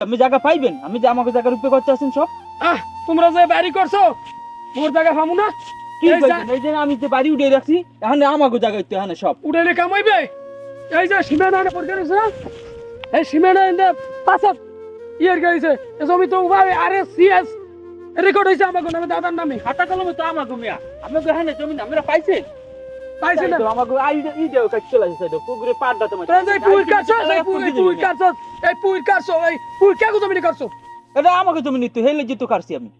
আপনি জায়গা পাইবেন? আমি যে আমাকে জায়গা রূপে করতে আসেন সব? আহ তোমরা যে বাড়ি করছ মোর জায়গা পামু না? কি এই এই যে আমি যে বাড়ি উঠে রাখছি এখানে আমাকে জায়গা হইতে এখানে সব। উড়াইলে কামাইবে এই যে আনে পরিষ্কার হয়েছে এই সিমেন্ট আনতে পাঁচাত ইয়ের গাইছে এই জমি তো ভাবে আরে সিএস রেকর্ড হয়েছে আমার নামে দাদার নামে। খাতা কলমে তো আমাকে মিয়া। আমাকে এখানে জমি আমরা পাইছেন পাইছে না? আমাকে আই ই দেও কাজ চলে আসছে তো পুকুরে পাড়টা তোমার তোরা যে পুইর কাটছো এই পুইর এই পুইর কাটছো এই পুইর কাটছো এই পুইর কে জমি কাটছো? এটা আমাকে জমি নিতে হেলে যেত কাটছি আমি।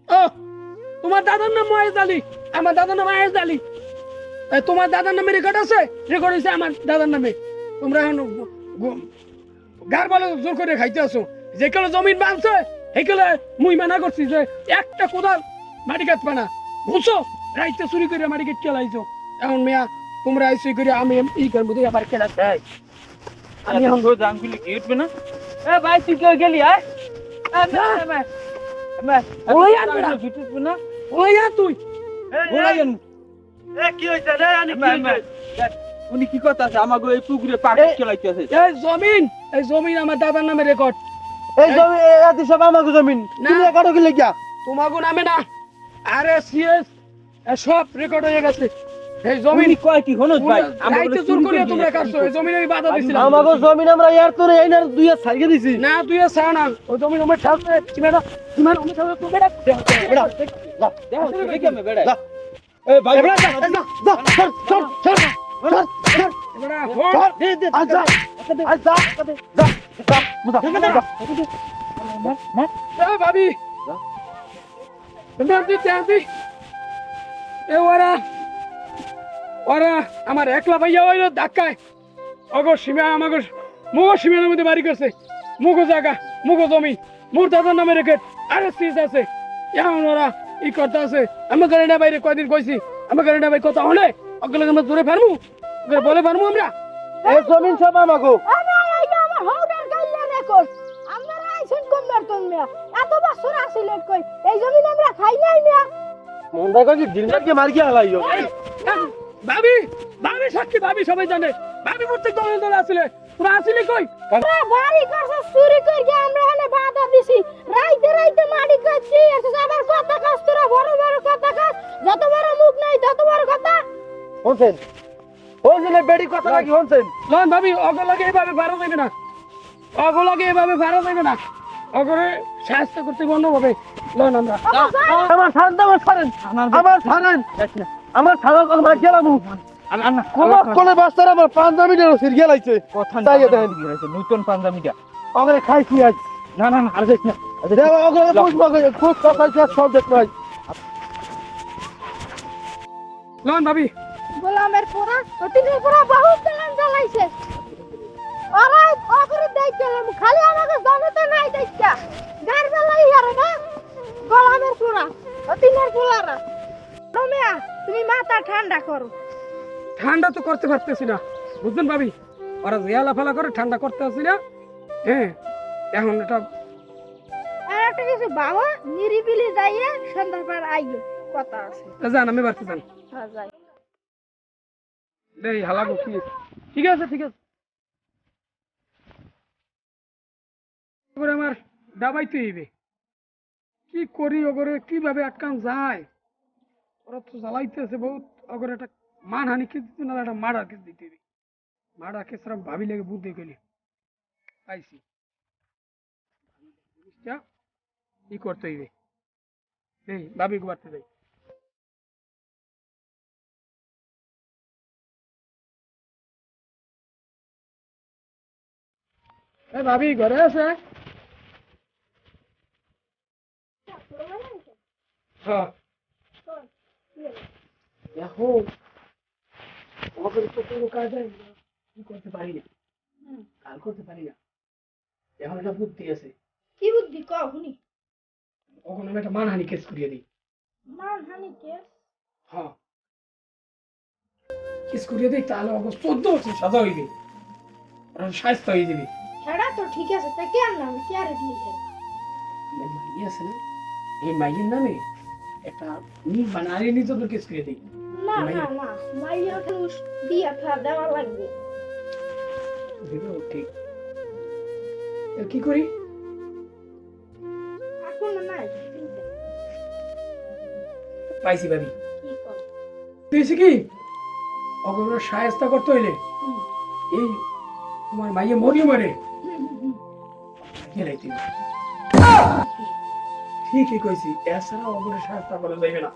তোমার দাদার নাম মহেশ আলী আমার দাদার নাম মহেশ আলী। এই তোমার দাদার নামে রেকর্ড আছে? রেকর্ড হয়েছে আমার দাদার নামে। তোমরা এখন গার ভালো জোর করে খাইতে আসো। যেগুলো জমিন বানছে সেগুলো মুই মানা করছি যে একটা কোদাল মাটি কাটবে না। বুঝছ? রাইতে চুরি করে মাটি কেটে লাইছো এখন মিয়া তোমরা আইসি করে আমি ই করব তুই আবার কেনা চাই আমি এখন রোজ আঙ্গুলি কি উঠবে না এ ভাই তুই কেউ গেলি আয়। ওই না। না ওই আর তুই আন কি হইছে রে আনি কি উনি কি কথা আছে এই পুকুরে এই জমিন এই জমিন আমার দাদার নামে রেকর্ড এই জমি এদি সব আমাকে জমিন। তুমি কি লাগিয়া নামে না আরে সিএস সব রেকর্ড হয়ে গেছে এই জমিন কয় কি হনস ভাই? রাইতে জোর করে তোমরা কাটছো এই আমি বাধা দিছিলাম। আমাকে জমিন আমরা ইয়ার তোরে এই না দুই হাত দিছি। না তুই আর না। ওই জমিন আমার ঠাকুর চিমেটা চিমেটা আমি সব তো বেড়া বেড়া দেখো দেখে আমি বেড়াই। যা। এই ভাই বেড়া যা সর সর সর সর সর। বেড়া সর আচ্ছা আচ্ছা যা যা মুদা যা এ ভাবি। যা। দাদি দাদি এ ওরা ওরা আমার একলা ভাইয়া ওই ধাক্কায়। অগো সীমা আমাকে মুগো সীমার মধ্যে বাড়ি করছে। মুগো জায়গা মুগো জমি মোর দাদার নামে রেখে আরে সিজ আছে। এখন ওরা ই করতে আছে। আমার গাড়িটা বাইরে কয়দিন কইছি? আমার গাড়িটা বাইরে কথা হলে? অগলে আমরা দূরে ফেরমু বলে ফেরমু আমরা? এই জমিন সব আমাকে আরে আইয়া আমার হৌডার গাইলা রেকর্ড। আপনারা আইছেন কম বেতন মিয়া এত বছর আসিলেন কই। এই জমিন আমরা খাই নাই মিয়া। মন দেখো দিন রাত কে মার গিয়া হালাইও ভাবি ভাবি সাক্ষী ভাবি সবাই জানে। ভাবি প্রত্যেক দলে দলে আসলে। তোরা আসিলি কই? বাড়ি করছে চুরি কইরা আমরা এনে বাধা দিছি। রাইতে রাইতে মাটি কাটছি আছে আবার কথা কাজ তোরা বড় বড় কথা কাজ যত বড় মুখ নাই তত বড় কথা। শুনছেন? ওই জন্য বেড়ি কথা নাকি শুনছেন? লন ভাবি অগো লাগে এভাবে ভাড়া দেবে না। অগো লাগে এভাবে ভাড়া দেবে না। অগরে সাহায্য করতে বন্ধ হবে। লন আমরা। আমার ছাড়েন তো, আমার ছাড়েন আমার ছাড়েন আমার ছাড়ার কথা মার গেলাম কোন কোনে বাস্তার আমার পাঞ্জাবিটারও সির গেলাইছে। কথা তাই দেখেন। নতুন পাঞ্জাবিটা। ওখানে খাইছি আজ? না না না আর যাইস না দেওয়া ওখানে খুব খুব কথা সব দেখতে হয় লন ভাবি। গোলামের পোড়া অতিনের পোড়া বহুত দিলাম জ্বালাইছে ওরা অপরে দেখ গেলাম খালি আমাকে জমিতে নাই দেখা গার জ্বালাই হারে না গোলামের পোড়া অতিনের পোড়ারা। রমিয়া তুমি মাথা ঠান্ডা করো। ঠান্ডা তো করতে পারতেছি না বুঝলেন ভাবি? ওরা জিয়ালা ফালা করে ঠান্ডা করতে আসি না হ্যাঁ এখন এটা আর একটা কিছু বাবা নিরিবিলি যাইয়ে সন্ধ্যার পর আইও কথা আছে। জান আমি বাড়তে যান। হ্যাঁ যাই। এই হালাগো কি? ঠিক আছে ঠিক আছে। আমার দাবাইতে হইবে। কি করি ওগরে কীভাবে আটকান যায়? ওরা তো জ্বালাইতেছে বহুত। ওগরে একটা মানহানি কেস দিতে না একটা মার্ডার কেস দিতে হবে মার্ডার কেস এরকম ভাবি লেগে বুদ্ধি গেলি পাইছি জিনিসটা ই করতে হইবে। এই ভাবি বাড়তে যাই। ভাবি ঘরে আছে? হ্যাঁ। দেখো ওদের তো কোনো কাজ না। কি করতে পারি না? কাল করতে পারি না। এখন একটা বুদ্ধি আছে। কি বুদ্ধি? কও শুনি। কখন আমি একটা মানহানি কেস করিয়ে দিই। মানহানি কেস হ্যাঁ। কেস করিয়ে দিই তাহলে অগস্ট চোদ্দ বছর সাজা হইবে ওরা স্বাস্থ্য হয়ে যাবে। সেটা তো ঠিক আছে তা কেন না আমি কেয়ারে এই মাইয়ে আছে না? এই মাইয়ের নামে? একটা নারী নির্যাতন কেস করে দিই না মাইয়া? না না মাইয়া মানুষ বিয়া থা দেওয়া লাগবে। ঠিক। কি করি? নাই পাইছি ভাবি। তুইছি কি? অগর সায়স্তা করতে হইলে। এই তোমার মাইয়ে মরি। মরে গেলাই ঠিকই কইছি এছাড়া অগরে সায়স্তা করা যাইবে না।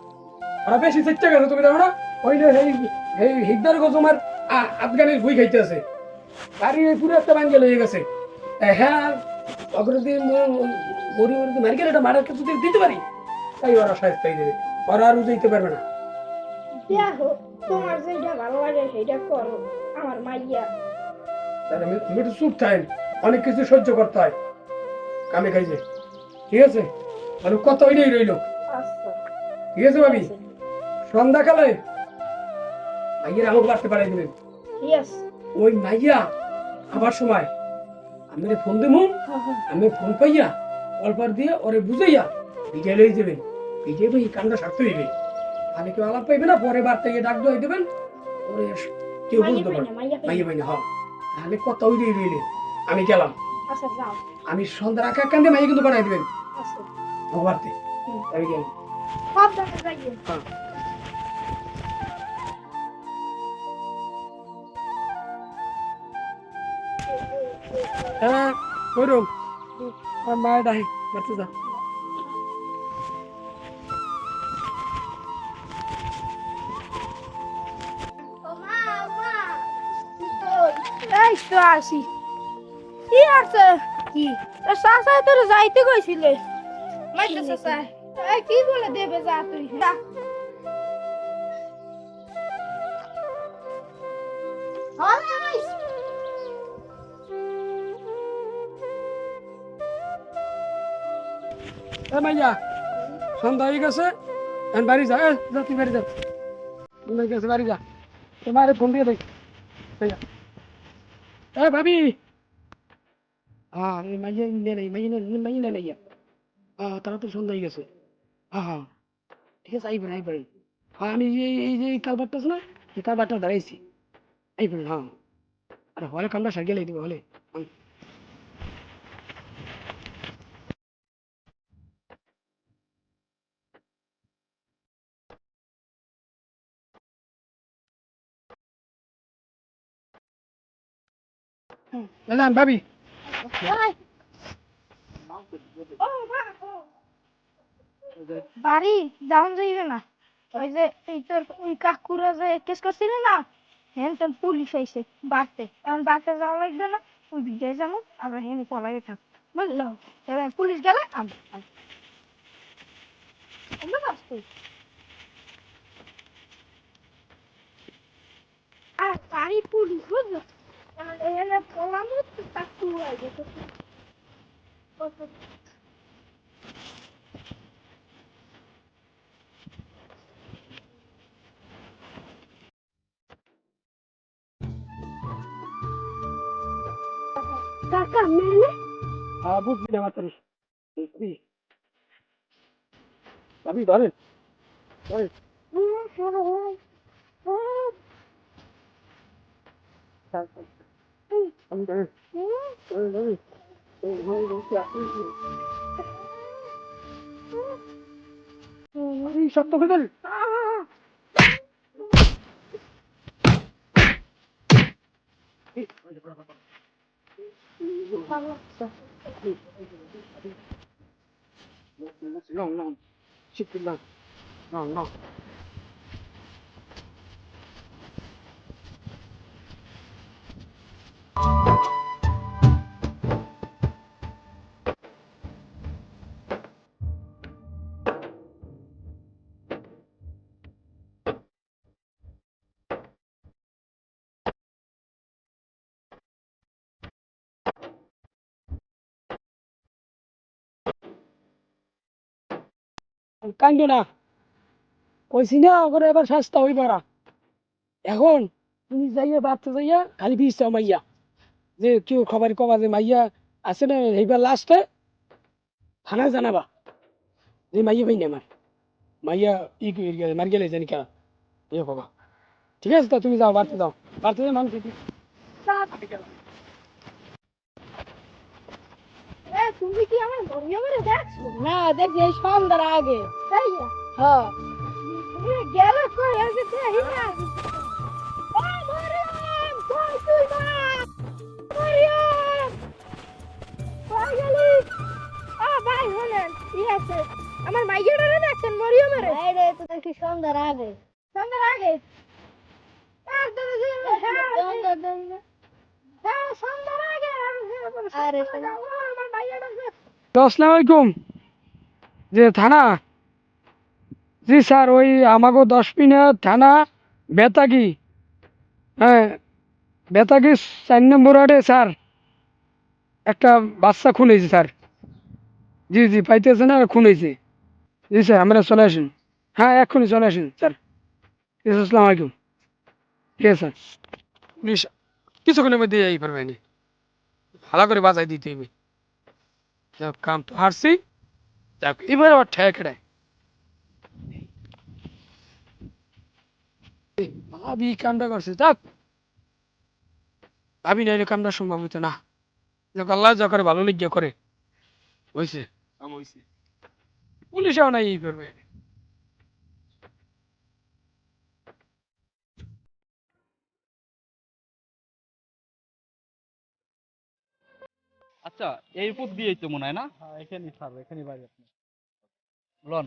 ওরা বেশি চেষ্টা গেছে তুমি দেখো না ওই যে এই এই গো তোমার আফগানের বই খাইতে আছে। বাড়ি এই পুরো একটা বাঙ্গেল হয়ে গেছে। হ্যাঁ অগ্র দিয়ে ম- মরি মরি মারি গেলে এটা মারার কিছু দিতে পারি তাই ওরা সায়স্তাই দেবে। ওরা আর উজাইতে পারবে না। দেখো তোমার যেটা ভালো লাগে সেটা করো আমার মাইয়া। তাহলে তুমি একটু চুপ থাকেন অনেক কিছু সহ্য করতে হয়। কামে খাইছে। ঠিক আছে? তাহলে কত ওইটাই রইল আচ্ছা। ঠিক আছে ভাবি? সন্ধ্যাকালে মাইয়ের আমাকে বাড়তে পারাই দিবেন। ওই মাইয়া আবার সময়। আমি ফোন দেবো আমি ফোন পাইয়া অল্পার দিয়ে ওরে বুঝাইয়া ভিডিও লই দেবেন। ভিডিও এই কামটা সারতে হইবে। তাহলে কেউ আলাপ পাইবে না পরে বার থেকে ডাক দেওয়া দেবেন। ওরে কেউ বুঝতে না। মাইয়া পাই না হ্যাঁ। তাহলে কত ওইটাই রইলে। আমি গেলাম। আচ্ছা যাও। আমি সন্ধ্যার আঁকা কান্দে মাইয়া কিন্তু বানাই দেবেন। হুম। আমি গেলাম সব দেখা যাইয়ে হ্যাঁ। হ্যাঁ ওরম আমার মায়ের ডাহে বাচ্চা যা। এই তো আসি। কি আছে? কি? তোর যাইতে কইছিলে। মাইতে সাসায় এই কি বলে দেবে যা তুই? যা। এ মাইয়া সন্ধ্যা হয়ে গেছে। বাড়ি যা। এ, যা তুই বাড়ি যা। সন্ধ্যা হয়ে গেছে বাড়ি যা। তোমার ফোন দিয়ে দেখ। মাইয়া এ ভাবি। হ্যাঁ মাইয়া নেই মাইয়া নে মাইয়া নেই হ্যাঁ তারা তো সন্ধ্যা হয়ে গেছে। হ্যাঁ হ্যাঁ ঠিক আছে আইবেন আইবেন। হ্যাঁ আমি এই এই যে কালবারটা আছে না এই কালবারটা দাঁড়াইছি। আইবেন হ্যাঁ। আরে হলে কামটা সার গেলে দিব হলে। হুম। এলাম ভাবি। বাড়ি যাওন যাইবে না ওই যে এই তোর ওই কাকুরা যে কেস করছিল না হেন তেন পুলিশ আইছে বাড়তে এখন বাড়তে যাওয়া লাগবে না ওই ভিজে যাব আমরা হেন পলাই থাক বুঝলো এবার পুলিশ গেলে আমি আমি- বুঝতে পারছিস? আর বাড়ি পুলিশ বুঝলো এখন এখানে পলাম কাকু আইবে তো কাকা মেলে হ্যাঁ বুঝলি না মাত্র বুঝলি ভাবি ধরেন ধরেন আমি ধরেন ধরেন ধরেন এই ঘরে বসে আছি। এই শক্ত করে ধরেন এই, No, no. Shit, কান্দ না কইছি না ওখানে এবার সস্তা হই পারা এখন তুমি যাইয়া বাড়তে যাইয়া খালি বিষ চাও মাইয়া। যে কেউ খবর কবা যে মাইয়া আছে না, এইবার লাস্টে থানায় জানাবা। যে মাইয়া ভাই না আমার। মাইয়া ই মার গেলে জানি কা। ইয়ে কবা। ঠিক আছে তো তুমি যাও, বাড়তে যাও। বাড়তে যাও মানুষ তুমি কি আমার মরিয়া মেরে দেখছ? না দেখি এই সন্ধ্যার আগে। তাই হ্যাঁ গেলে কই? আগে দেখি না। আমার মাইয়ারে দেখছেন মরিয়মের রে তো দেখি সন্ধ্যার আগে? সন্ধ্যার আগে? একদম সন্ধ্যার আগে হ্যাঁ আরে মাইয়াটা আসসালামু আলাইকুম। যে থানা? জি স্যার, ওই আমাগো দশ মিনিট থানা বেতাগি। হ্যাঁ বেতাগি চার নম্বর ওয়ার্ডে স্যার। একটা বাচ্চা খুন হয়েছে স্যার। জি জি, পাইতেছে না, খুন হয়েছে। জি স্যার, আমরা চলে আসুন। হ্যাঁ এক্ষুনি চলে আসুন স্যার। আছে আসসালামু আলাইকুম। ঠিক আছে স্যার। কিছুক্ষণের মধ্যে এই পারবে নি। ভালো করে বাজাই দিতে হবে যাক কাম তো হারছি যাক এবার আবার ঠেক ভাবি কামটা করছে যাক ভাবি না এলে কামটা সম্ভব হইতো না যাক আল্লাহ যা করে ভালো লিখিয়া করে হয়েছে পুলিশেও নাই এই করবে আচ্ছা এই উপর দিয়েই তো মনে হয় না? হ্যাঁ এখানেই স্যার এখানেই বাড়ি আপনার লন।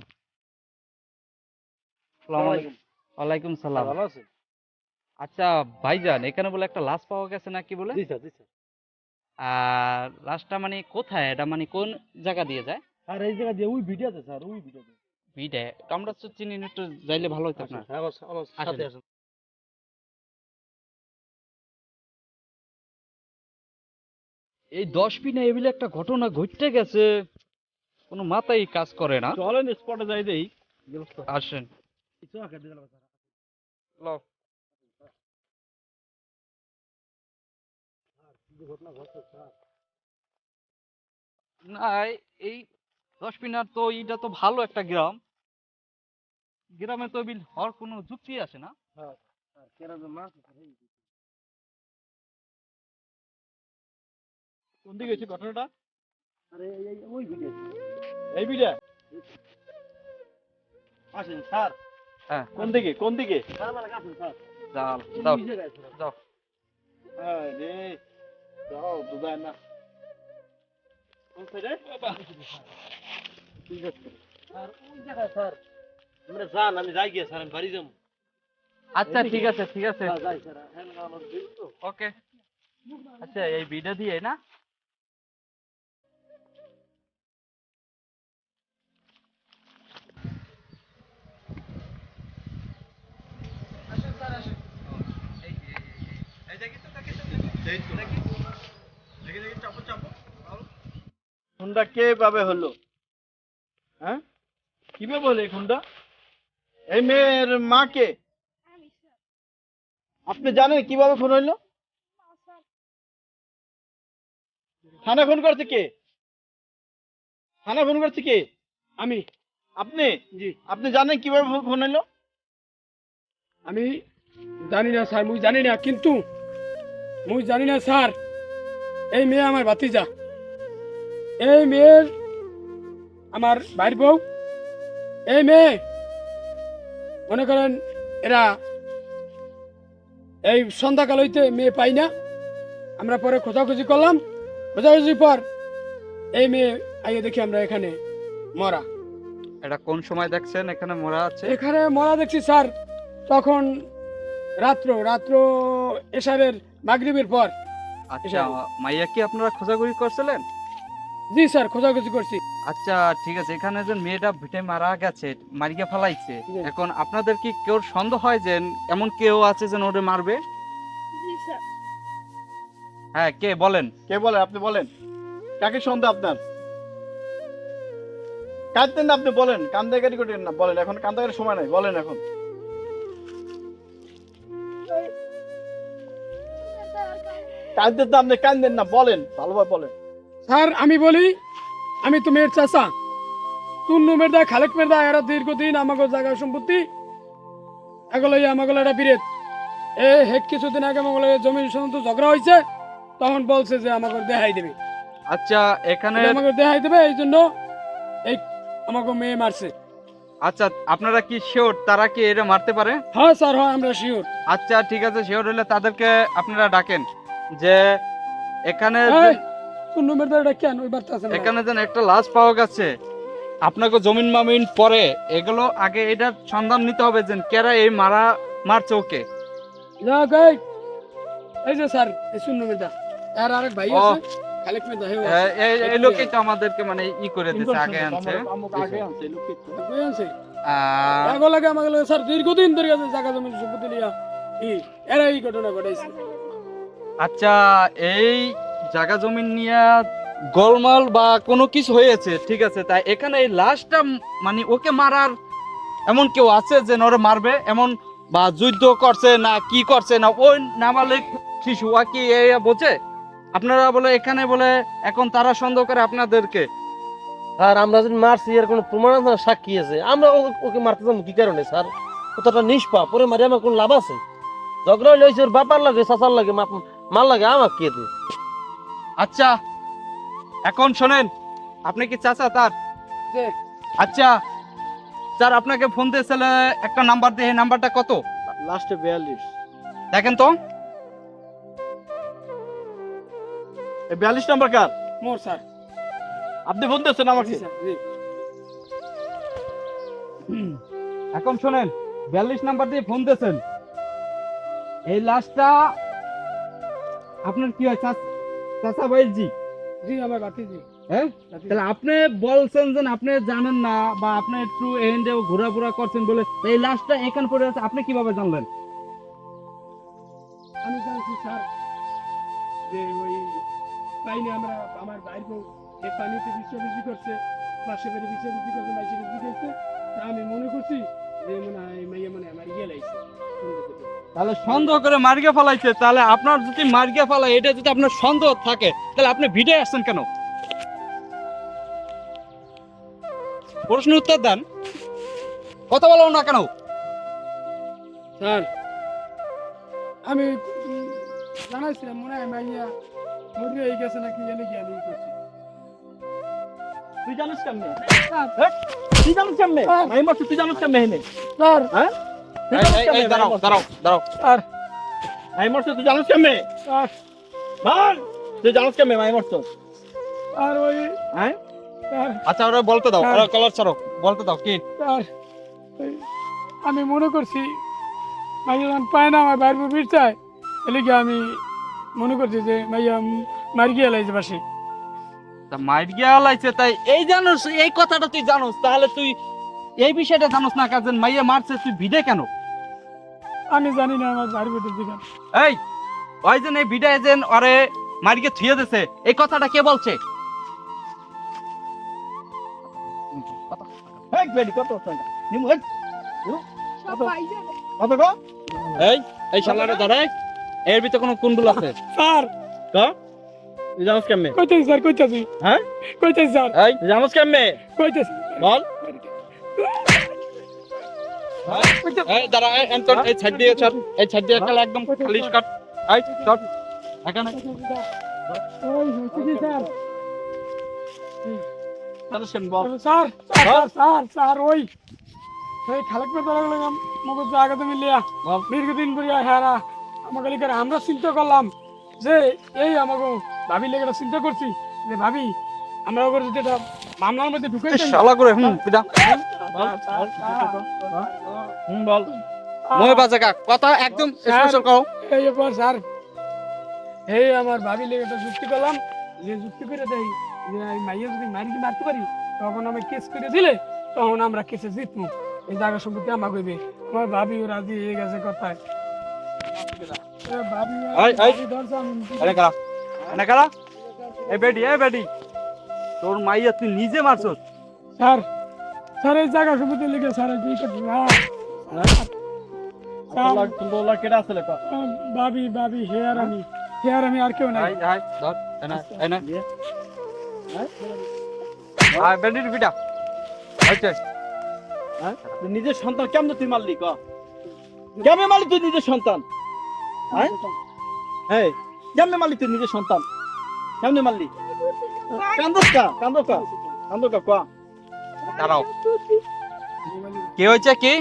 ওয়ালাইকুম সালাম। ভালো আছেন? আচ্ছা ভাইজান এখানে বলে একটা লাশ পাওয়া গেছে নাকি বলে? জি স্যার জি স্যার। আর লাশটা মানে কোথায়? এটা মানে কোন জায়গা দিয়ে যায়? আর এই জায়গা দিয়ে ওই ভিডিও আছে স্যার ওই ভিডিও বিডে তো আমরা তো চিনি না, একটু যাইলে ভালো হতো আপনার। আমার আমার সাথে আসেন। এই দশ পিনে এবিলে একটা ঘটনা ঘটতে গেছে। কোনো মাথায় কাজ করে না। চলেন স্পটে যাই দেই আসেন। না এই- দশ পিনার তো এইটা তো ভালো একটা গ্রাম। গ্রামে তো বিল হওয়ার কোনো যুক্তি আসে না। কেন কোন দিকে হয়েছে ঘটনাটা? আরে এই ওই ভিডিও এই ভিডিও আসেন স্যার। হ্যাঁ। কোন দিকে কোন দিকে স্যার মানে আসেন স্যার। যাও যাও ওই জায়গায়, স্যার। যাও যাও বুঝায় না। কোন সাইডে? ঠিক আছে স্যার ওই জায়গায় স্যার। আমরা যান আমি যাই গিয়ে স্যার আমি বাড়ি যাব। আচ্ছা ঠিক আছে ঠিক আছে। হ্যাঁ হ্যাঁ ওকে। আচ্ছা এই বিটা দিয়ে না? খুনটা কে ভাবে হলো? হ্যাঁ? কীভাবে হলো এই খুনটা? এই মেয়ের মা কে আপনি জানেন কীভাবে খুন হইল? থানা ফোন করছে কে? থানা ফোন করছে কে? আমি। আপনি? জি। আপনি জানেন কীভাবে ফোন হইল? আমি জানি না স্যার মুই জানি না কিন্তু মুই জানি না স্যার। এই মেয়ে আমার ভাতিজা। এই মেয়ের আমার ভাইয়ের বউ। এই মেয়ে মনে করেন এরা এই সন্ধ্যাকাল হইতে মেয়ে পাই না। আমরা পরে খোঁজাখুঁজি করলাম। খোঁজাখুঁজি পর এই মেয়ে আগে দেখি আমরা এখানে মরা। এটা কোন সময় দেখছেন? এখানে মরা আছে? এখানে মরা দেখছি স্যার। তখন রাত্র রাত্র এশারের মাগরিবের পর। আচ্ছা মাইয়া কি আপনারা খোঁজাখুঁজি করছিলেন? জি স্যার খোঁজাখুঁজি করছি। আচ্ছা ঠিক আছে এখানে যে মেয়েটা ভিটে মারা গেছে মারিয়া ফেলাইছে এখন আপনাদের কি কেউ সন্দেহ হয় যে এমন কেউ আছে যে ওরে মারবে? হ্যাঁ কে বলেন? কে বলেন? আপনি বলেন। কাকে সন্দেহ আপনার? কাঁদতেন না আপনি বলেন। কান্দাকারি করেন না বলেন। এখন কান্দাকারি সময় নাই বলেন এখন। কাঁদতেন না আপনি কান্দেন না বলেন ভালোভাবে বলেন। স্যার আমি বলি আমি তো মেয়ের চাচা। তুন্নু মেরদা খালেক মেরদা এরা দীর্ঘদিন আমাকে জায়গা সম্পত্তি এগুলো আমাগুলো একটা বিরেত এ হেক কিছুদিন আগে আমাগুলো ঝগড়া হয়েছে তখন বলছে যে আমাকে দেখাই দেবে। আচ্ছা এখানে আমাকে দেখাই দেবে এই জন্য এই আমাকে মেয়ে মারছে। আচ্ছা আপনারা কি শিওর তারা কি এটা মারতে পারে? হ্যাঁ স্যার হ্যাঁ আমরা শিওর। আচ্ছা ঠিক আছে শিওর হলে তাদেরকে আপনারা ডাকেন। যে এখানে এখানে যেন একটা লাশ পাওয়া গেছে। আপনাকে জমিন মামিন পরে এগুলো আগে এটার সন্ধান নিতে হবে যে কেরা এই মারা মারছে ওকে। এই যে স্যার এই শূন্য আর আরেক ভাই আছে খালেক মেয়েটা হেও আছে। এই লোকই তো আমাদেরকে মানে ই করে দিচ্ছে আগে আনছে। কই আছে আহ, আগে লাগে আমাকে লাগে স্যার দীর্ঘদিন ধরে আছে জায়গা জমি সম্পত্তি লিয়া ই এরা এই ঘটনা ঘটাইছে। আচ্ছা এই জায়গা জমিন নিয়ে গোলমাল বা কোনো কিছু হয়েছে ঠিক আছে তাই এখানে এই লাশটা মানে ওকে মারার এমন কেউ আছে যে নরে মারবে? এমন বা যুদ্ধ করছে না কি করছে না? ওই নাবালিক শিশু কি বোঝে? আপনারা বলে এখানে বলে এখন তারা সন্দেহ করে আপনাদেরকে। আর আমরা যদি মারছি এর কোনো প্রমাণ আছে না, সাক্ষী আছে। আমরা ওকে মারতে যাব কি কারণে স্যার? কতটা নিষ্পা পরে মারি আমার কোনো লাভ আছে? ঝগড়া হইলে ওর বাপার লাগে চাচার লাগে মা- মার লাগে আমার কে দে? আচ্ছা এখন শোনেন আপনি কি চাচা তার? আচ্ছা স্যার আপনাকে ফোন দিয়েছিল একটা নাম্বার দিয়ে এই নাম্বারটা কত? লাস্টে বিয়াল্লিশ। দেখেন তো। বিয়াল্লিশ নাম্বার কার? মোর স্যার। আপনি ফোন দিয়েছেন স্যার এখন শোনেন বিয়াল্লিশ নাম্বার দিয়ে ফোন দিয়েছেন। এই লাশটা আপনার কি হয় চাচা ভাইয়ের জি আমার হ্যাঁ? তাহলে আপনি বলছেন যে আপনি জানেন না বা আপনি একটু এন্ডে ঘোরাফেরা করছেন বলে এই লাশটা এখানে পড়ে আছে আপনি কীভাবে জানলেন? আমি জানছি স্যার যে ওই পাইনি আমরা আমার বউ এই পানিতে করছে পাশে বাড়ি বিশ্ব বিক্রি করছে করছে তা আমি মনে করছি যে মনে হয় মাইয়া মনে হয় আমার ইয়ে লাগছে। তাহলে সন্দেহ করে মার্গে ফেলাইছে তাহলে আপনার যদি মার্গে ফেলায় এটা যদি আপনার সন্দেহ থাকে তাহলে আপনি ভিডিও আসছেন কেন? প্রশ্ন উত্তর দেন। কথা বলো না কেন? স্যার আমি জানাইছিলাম মনে হয় মাইয়া মরিয়া হয়ে গেছে নাকি জানি কি আমি ই করছি। তুই জানিস কেমনে? তুই জানিস কেমনে? হ্যাঁ। মারছি তুই জানিস কেমনে হেনে দাঁড়াও দাঁড়াও দাঁড়াও। আমি মারছি তুই জানিস কেমনে? স্যার বল তুই জানিস কেমনে আমি মারছি? আর ওই হ্যাঁ? আচ্ছা ওরা বলতে দাও। ওরা কলার ছাড়ো বলতে দাও কি? আমি মনে করছি মাইয়া যখন পায় না আমার বাইরে চায় তাহলে কি আমি মনে করছি যে মাইয়া মার গিয়ে লাইছে পাশে। তা মাইর গিয়া লাইছে তাই এই জানোস এই কথাটা তুই জানোস তাহলে তুই এই বিষয়টা জানোস না কাজেন মাইয়া মারছে তুই ভিডে কেন? আমি জানি না আমার বাইরে বিটের দিকে এই ওই যে এই ভিডে যেন আরে মারিকে থুয়ে দিছে। এই কথাটা কে বলছে? হেই বেডি কত টাকা নিমু হেই সব পাই যাবে। কত এই এই শালারে ধরে এর ভিতরে কোনো কুন্ডুল আছে? স্যার। তুই জানিস কেমনে? কইতেছি স্যার কইতেছি। হ্যাঁ? কইতেছি স্যার। এই জানিস কেমনে? কইতেছি। বল। এই দাঁড়া এই এই ছাড় দিয়ে ছাড় এই ছাড় দিয়ে একদম খালি কাট এই এখানে। আমরা চিন্তা করলাম যে এই আমাকে ভাবি লেগে চিন্তা করছি। যে ভাবি আমরা ওকে যদি এটা মামলার মধ্যে ঢুকে শালা করে হুম পিটা হুম বল মই বাজে কাক কথা একদম স্পেশাল করো এই ব্যাপার স্যার এই আমার ভাবি লেগে একটা যুক্তি করলাম যে যুক্তি করে দেই যে এই মাইয়া যদি মারি কি মারতে পারি তখন আমি কেস করে দিলে তখন আমরা কেসে জিতবো এই জায়গা সম্পত্তি আমার কইবে আমার ভাবিও রাজি হয়ে গেছে কথায় এ ভাবি আমি কারা এনে কারা এই বেডি এই বেডি তোর মাইয়া তুই নিজে মারছস স্যার স্যার এই জায়গা সম্পত্তি লিখে স্যার আছে লেখা? ভাবি ভাবি হেয়ার আমি। হেয়ার আমি আর কেউ নাই। হ্যাঁ? তুই নিজের সন্তান কেমনে তুই মারলি ক? কেমনে মারলি তুই নিজের সন্তান? হ্যাঁ? কেমনে মারলি তুই নিজের সন্তান? কেমনে মারলি? কান্দোস কা কান্দো কা কান্দো কা? দাঁড়াও। কি হয়েছে কি?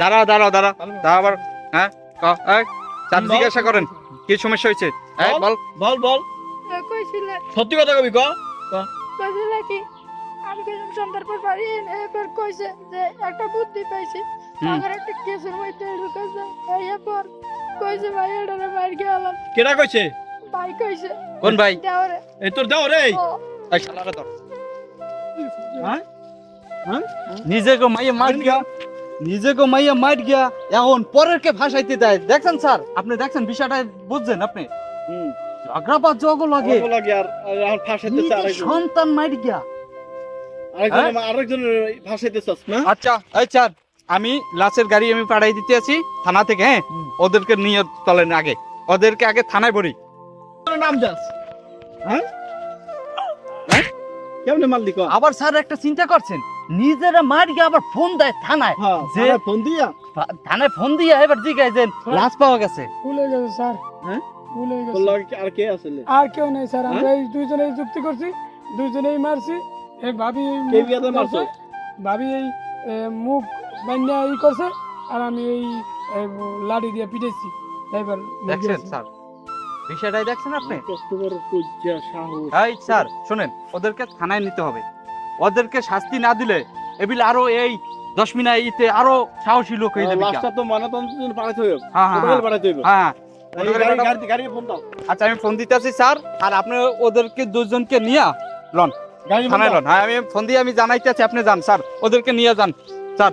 দাঁড়াও দাঁড়াও দাঁড়াও। দাঁড়াও আবার হ্যাঁ স্যার জিজ্ঞাসা করেন কি সমস্যা হয়েছে? বল বল। বল সত্যি কথা কবি কি আমি কইলাম সন্ধ্যার পর বাড়ি এবার কইছে যে একটা বুদ্ধি পাইছি আমার একটা কেসের মধ্যে ঢুকেছে এই কইছে ভাই এটারে মার গেলাম কেডা কইছে? ভাই কইছে কোন ভাই? দেওরে এই তোর দাও রে ও। এই শালারে ধর। হ্যাঁ? হ্যাঁ? নিজেকে মাইয়া মার গিয়া নিজেকে মাইয়া মার গিয়া এখন পরের কে ভাসাইতে দেয়। দেখছেন স্যার? আপনি দেখছেন বিষয়টা বুঝছেন আপনি? ঝগড়াবাজ জগ লাগে। লাগে আর আর এখন ফাঁসাইতেছে সন্তান মার গিয়া। আরেকজন আরেকজনের ফাঁসাইতেছস না? আচ্ছা এই স্যার আমি লাশের গাড়ি আমি পাঠাই দিতে আছি থানা থেকে হ্যাঁ? ওদেরকে নিয়ে চলেন আগে। ওদেরকে আগে থানায় ভরি নাম যাস হ্যাঁ হ্যাঁ? কেমনে মারলি আবার স্যার একটা চিন্তা করছেন নিজেরা মার গিয়ে আবার ফোন দেয় থানায়। হ্যাঁ যে- ফোন দিয়া? থানায় ফোন দিয়ে এবার জিজ্ঞাসা যে লাশ পাওয়া গেছে। ভুলে গেছে স্যার। হ্যাঁ? ভুলে গেছে। আর কে আসলে আর কেউ নেই স্যার। আমরা এই দুইজনেই যুক্তি করছি দুইজনেই মারছি। এই ভাবি কে বিয়াতে মারছো? ভাবি এই মুখ বান্যা ই করছে আর আমি এই লাঠি দিয়ে পিটেছি এবার দেখছেন স্যার। বিষয়টাই দেখছেন আপনি? এই স্যার শুনেন ওদেরকে থানায় নিতে হবে। ওদেরকে শাস্তি না দিলে এবিল আরও এই দশ মিনিট ইতে আরও সাহসী লোক হয়ে যাবে লাস্টটা তো পাঠাইতে হ্যাঁ হ্যাঁ হ্যাঁ। আচ্ছা আমি ফোন দিতেছি স্যার। আর আপনি ওদেরকে দুজনকে নিয়ে লন। থানায় লন। হ্যাঁ আমি ফোন দিয়ে আমি জানাইতেছি আপনি যান স্যার। ওদেরকে নিয়ে যান। স্যার